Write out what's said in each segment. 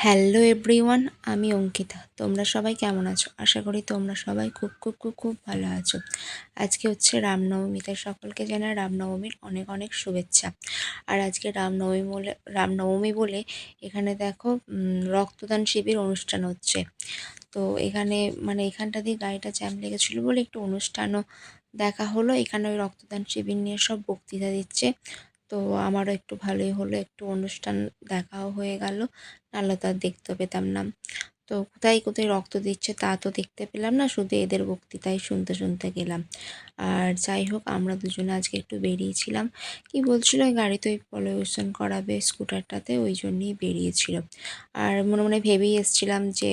Hello everyone আমি অঙ্কিতা। তোমরা সবাই কেমন আছো? আশা করি তোমরা সবাই খুব খুব খুব খুব ভালো আছো। আজকে হচ্ছে রামনবমী, তাই সকলকে জানাই রামনবমীর অনেক অনেক শুভেচ্ছা। আর আজকে রামনবমী বলে রামনবমী বলে এখানে দেখো রক্তদান শিবির অনুষ্ঠান হচ্ছে। তো এখানে মানে এখানটা দিয়ে গাড়িটা জ্যাম লেগেছিলো বলে একটু অনুষ্ঠানও দেখা হলো। এখানে ওই রক্তদান শিবির নিয়ে সব বক্তৃতা দিচ্ছে। তো আমারও একটু ভালোই হলো, একটু অনুষ্ঠান দেখাও হয়ে গেল, নাহলে তো আর দেখতে পেতাম না। তো কোথায় কোথায় রক্ত দিচ্ছে তা তো দেখতে পেলাম না, শুধু এদের বক্তৃতাই শুনতে শুনতে গেলাম। আর যাই হোক, আমরা দুজনে আজকে একটু বেরিয়েছিলাম। কি বলছিল গাড়ি তো ওই পলিউশন করাবে স্কুটারটাতে, ওই জন্যই বেরিয়েছিল। আর মনে মনে ভেবেই এসছিলাম যে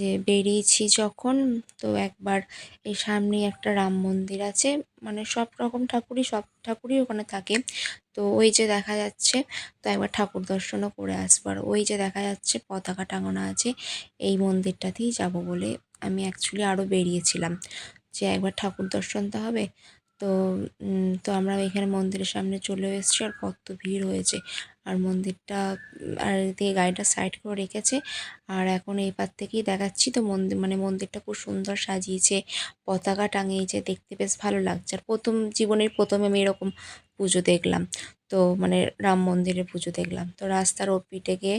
যে বেরিয়েছি যখন, তো একবার এই সামনেই একটা রাম মন্দির আছে মানে সব রকম ঠাকুরই, সব ঠাকুরই ওখানে থাকে। তো ওই যে দেখা যাচ্ছে, তো একবার ঠাকুর দর্শনও করে আসবার ওই যে দেখা যাচ্ছে পতাকা টাঙানো আছে, এই মন্দিরটাতেই যাব বলে আমি অ্যাকচুয়ালি আরও বেরিয়েছিলাম যে একবার ঠাকুর দর্শন তো হবে। তো তো আমরা এখানে মন্দিরের সামনে চলে এসেছি আর কত ভিড় হয়েছে। আর মন্দিরটা, আর দিয়ে গাড়িটা সাইড করে রেখেছে। আর এখন এই পার থেকেই দেখাচ্ছি, তো মন্দির মানে মন্দিরটা খুব সুন্দর সাজিয়েছে, পতাকা টাঙিয়েছে, দেখতে বেশ ভালো লাগছে। আর প্রথম, জীবনের প্রথমে আমি এরকম পুজো দেখলাম। তো মানে রাম মন্দিরে পুজো দেখলাম। তো রাস্তার ও ওপিটে গিয়ে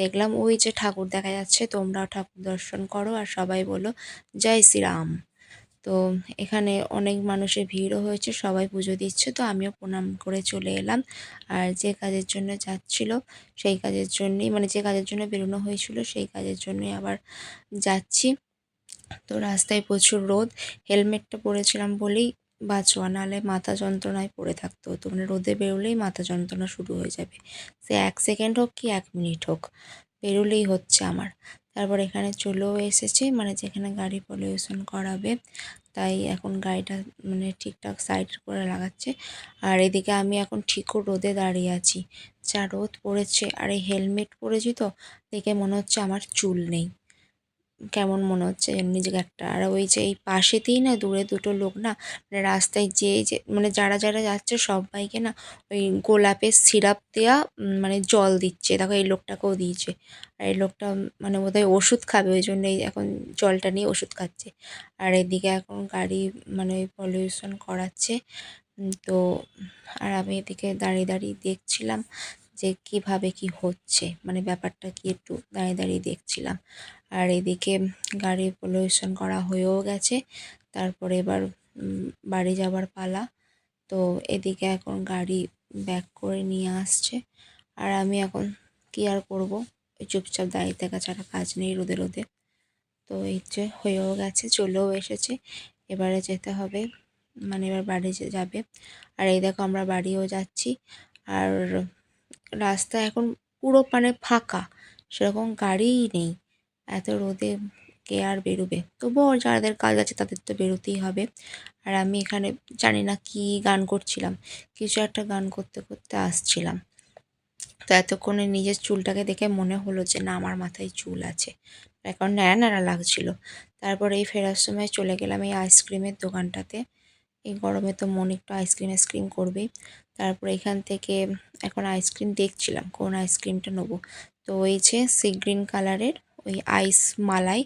দেখলাম, ওই যে ঠাকুর দেখা যাচ্ছে, তোমরাও ঠাকুর দর্শন করো আর সবাই বলো, জয় শ্রীরাম। তো এখানে অনেক মানুষের ভিড়ও হয়েছে, সবাই পুজো দিচ্ছে। তো আমিও প্রণাম করে চলে এলাম। আর যে কাজের জন্য যাচ্ছিল, সেই কাজের জন্যই মানে যে কাজের জন্য বেরোনো হয়েছিল, সেই কাজের জন্যই আবার যাচ্ছি। তো রাস্তায় প্রচুর রোদ, হেলমেটটা পরেছিলাম বলেই বাঁচোয়া নাহলে মাথা যন্ত্রণায় পড়ে থাকতে হতো মানে রোদে বেরোলেই মাথা যন্ত্রণা শুরু হয়ে যাবে। সে এক সেকেন্ড হোক কি এক মিনিট হোক, বেরোলেই হচ্ছে আমার। তারপর এখানে চলেও এসেছে মানে যেখানে গাড়ি পলিউশন করাবে, তাই এখন গাড়িটা মানে ঠিকঠাক সাইড করে লাগাচ্ছে। আর এদিকে আমি এখন ঠিকও রোদে দাঁড়িয়ে আছি। যা রোদ পড়েছে, আর এই হেলমেট পরেছি তো, দেখে মনে হচ্ছে আমার চুল নেই। কেমন মনে হচ্ছে নিজেকে একটা আর ওই যে এই পাশেতেই না দূরে দুটো লোক না মানে রাস্তায় যে যে মানে যারা যারা যাচ্ছে সবাইকে না ওই গোলাপের সিরাপ দেওয়া মানে জল দিচ্ছে। দেখো এই লোকটাকেও দিয়েছে। আর এই লোকটা মানে বোধহয় ওষুধ খাবে, ওই জন্যই এখন জলটা নিয়ে ওষুধ খাচ্ছে। আর এদিকে এখন গাড়ি মানে ওই পলিউশন করাচ্ছে। তো, আর আমি এদিকে দাঁড়িয়ে দাঁড়িয়ে দেখছিলাম। যে কীভাবে কি হচ্ছে। মানে ব্যাপারটা কি একটু দাঁড়িয়ে দাঁড়িয়ে দেখছিলাম। আর এদিকে গাড়ি পলিউশন করা হয়েও গেছে। তারপরে এবার বাড়ি যাবার পালা। তো এদিকে এখন গাড়ি ব্যাক করে নিয়ে আসছে। আর আমি এখন কী আর করব? চুপচাপ দাঁড়িয়ে থাকা ছাড়া কাজ নেই রোদে রোদে। তো এই যে হয়েও গেছে, চলেও এসেছে। এবারে যেতে হবে। মানে এবার বাড়ি যাবে। আর এই দেখো আমরা বাড়িও যাচ্ছি। আর রাস্তা এখন পুরো মানে ফাঁকা। সেরকম গাড়িই নেই। এত রোদে কে আর বেরোবে? তবুও যাদের কাজ আছে তাদের তো বেরোতেই হবে। আর আমি এখানে জানি না কি গান করছিলাম। কিছু একটা গান করতে করতে আসছিলাম। তো এতক্ষণে নিজের চুলটাকে দেখে মনে হলো যে না, আমার মাথায় চুল আছে। এখন ন্যাড়া ন্যাড়া লাগছিল। তারপরে এই ফেরার সময় চলে গেলাম এই আইসক্রিমের দোকানটাতে। এই গরমে তো মন একটু আইসক্রিম আইসক্রিম করবে তারপর এখান থেকে এখন আইসক্রিম দেখছিলাম, কোন আইসক্রিমটা নেব। তো ওই যে সি গ্রিন কালারের ওই আইস মালাই,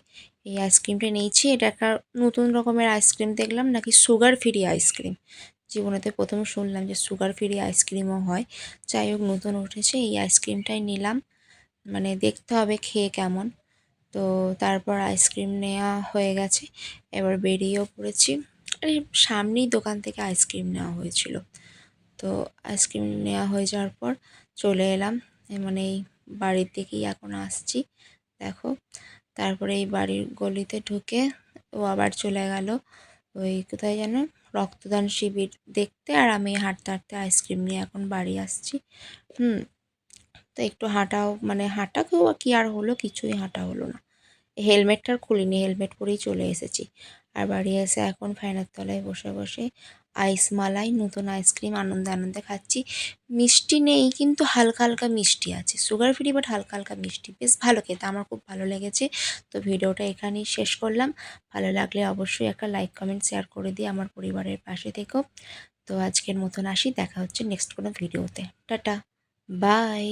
এই আইসক্রিমটা নিয়েছি। এটা একটা নতুন রকমের আইসক্রিম দেখলাম, নাকি সুগার ফ্রি আইসক্রিম জীবনেতে প্রথম শুনলাম যে সুগার ফ্রি আইসক্রিমও হয়। যাই হোক, নতুন উঠেছে, এই আইসক্রিমটাই নিলাম। মানে দেখতে হবে খেয়ে কেমন। তো তারপর আইসক্রিম নেওয়া হয়ে গেছে। এবার বেরিয়েও পড়েছি। এই সামনেই দোকান থেকে আইসক্রিম নেওয়া হয়েছিল। তো আইসক্রিম নেওয়া হয়ে যাওয়ার পর চলে এলাম। মানে এই বাড়ির দিকেই এখন আসছি, দেখো। তারপরে এই বাড়ির গলিতে ঢুকে ও আবার চলে গেল ওই কোথায় যেন রক্তদান শিবির দেখতে আর আমি হাঁটতে হাঁটতে আইসক্রিম নিয়ে এখন বাড়ি আসছি। হুম, তো একটু হাঁটাও মানে হাঁটা কেউ কি আর হলো, কিছুই হাঁটা হলো না। হেলমেটটা খুলিনি, হেলমেট পরেই চলে এসেছি। আর বাড়ি এসে এখন ফ্যানের তলায় বসে বসে আইস মালাই, নতুন আইসক্রিম আনন্দে আনন্দে খাচ্ছি। মিষ্টি নেই, কিন্তু হালকা হালকা মিষ্টি আছে। সুগার ফ্রি বাট হালকা হালকা মিষ্টি। বেশ ভালো খেতে, আমার খুব ভালো লেগেছে। তো ভিডিওটা এখানেই শেষ করলাম। ভালো লাগলে অবশ্যই একটা লাইক কমেন্ট শেয়ার করে দিয়ে আমার পরিবারের পাশে থেকো। তো আজকের মতন আসি, দেখা হচ্ছে নেক্সট কোনো ভিডিওতে টাটা বাই